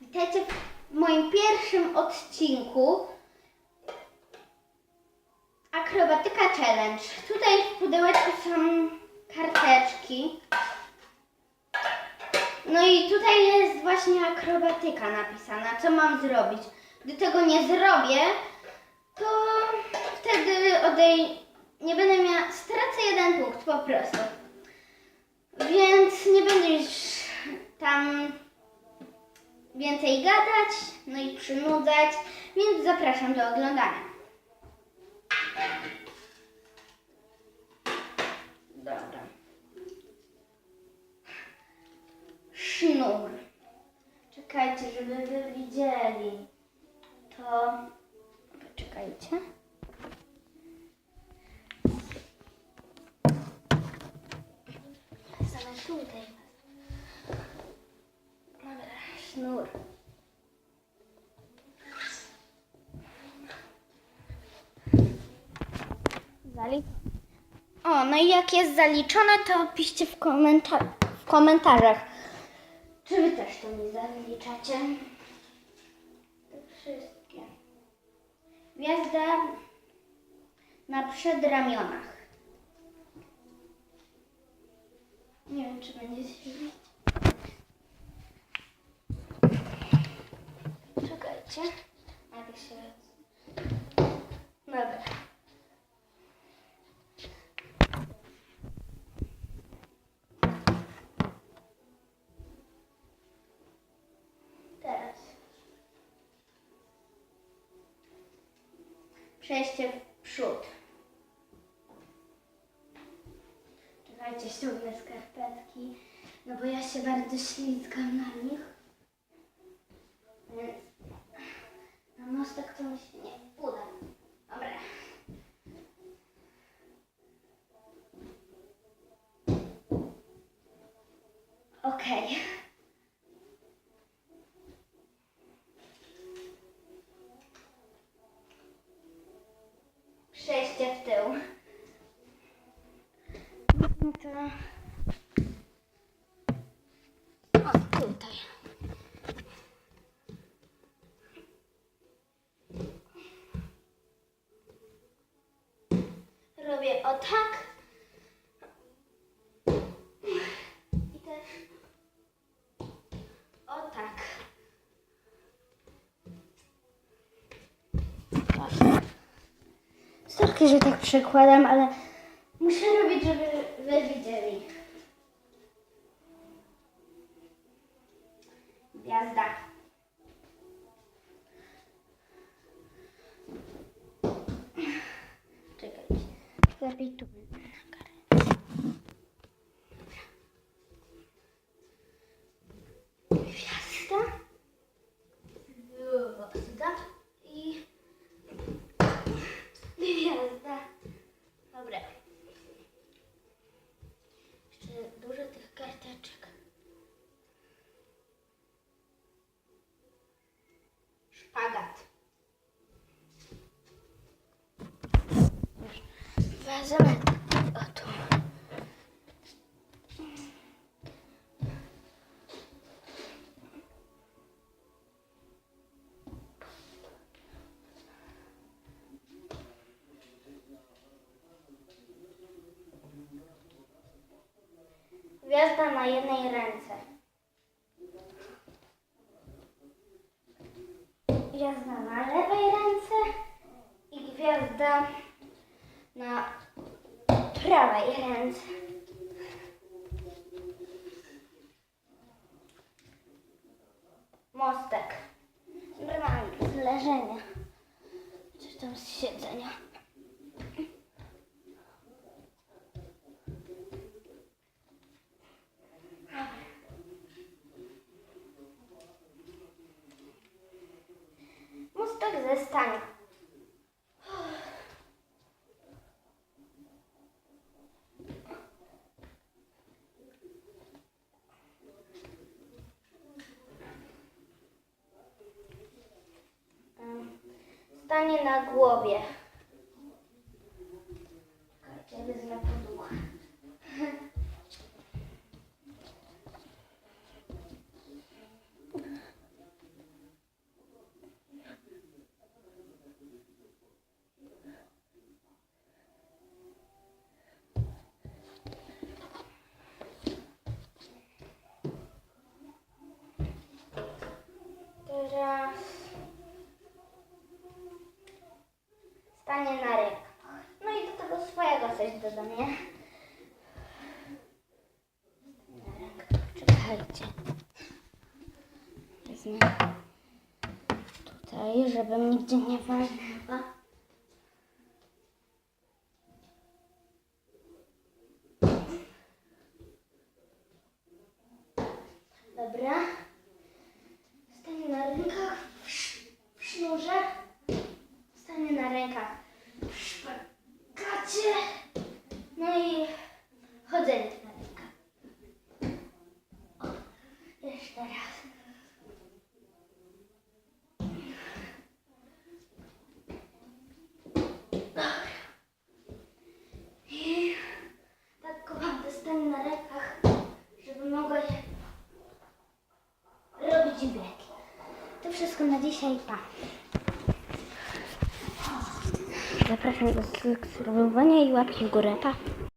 Witajcie w moim pierwszym odcinku Akrobatyka Challenge. Tutaj w pudełeczku są karteczki. No i tutaj jest właśnie akrobatyka napisana, co mam zrobić. Gdy tego nie zrobię, to wtedy odej... nie będę miała... stracę jeden punkt po prostu. Więc nie będę już tam więcej gadać, no i przynudzać, więc zapraszam do oglądania. Dobra. Sznur. Czekajcie, żeby wy widzieli. To... Poczekajcie. Same tutaj. Sznur. Zali... O, no i jak jest zaliczone, to piszcie w, komentar- w komentarzach. Czy wy też to mi zaliczacie? Te wszystkie. Gwiazda na przedramionach. Nie wiem, czy będzie się widzieć. Czekajcie. Jak się... Dobra. Teraz. Przejście w przód. Czekajcie, ściągnę skarpetki, no bo ja się bardzo ślizgam na nich. Więc na mostek to mi się nie uda. Dobra. Okej. Przejście w tył. No to... O, tutaj. Robię o tak. Sorki, że tak przekładam, ale muszę robić, żeby wy widzieli. Gwiazda. Gwiazda na jednej ręce. Gwiazda na lewej ręce i gwiazda na prawej ręce. Mostek. Normalnie, z leżenia. Czy tam z siedzenia. Mostek ze stania. Stanie na głowie. Coś doda mnie. Czekajcie. Wezmę tutaj, żebym nigdzie nie walnęła. Dobra. Stanie na rękach w, sz- w sznurze. Stanie na rękach w szpagacie. No i chodzenie na rękach. O, jeszcze raz. Dobra. I tak kocham te stanie na rękach, żeby mogła je robić biegi. To wszystko na dzisiaj, pa. Zapraszam do subskrybowania i łapki w górę, pa.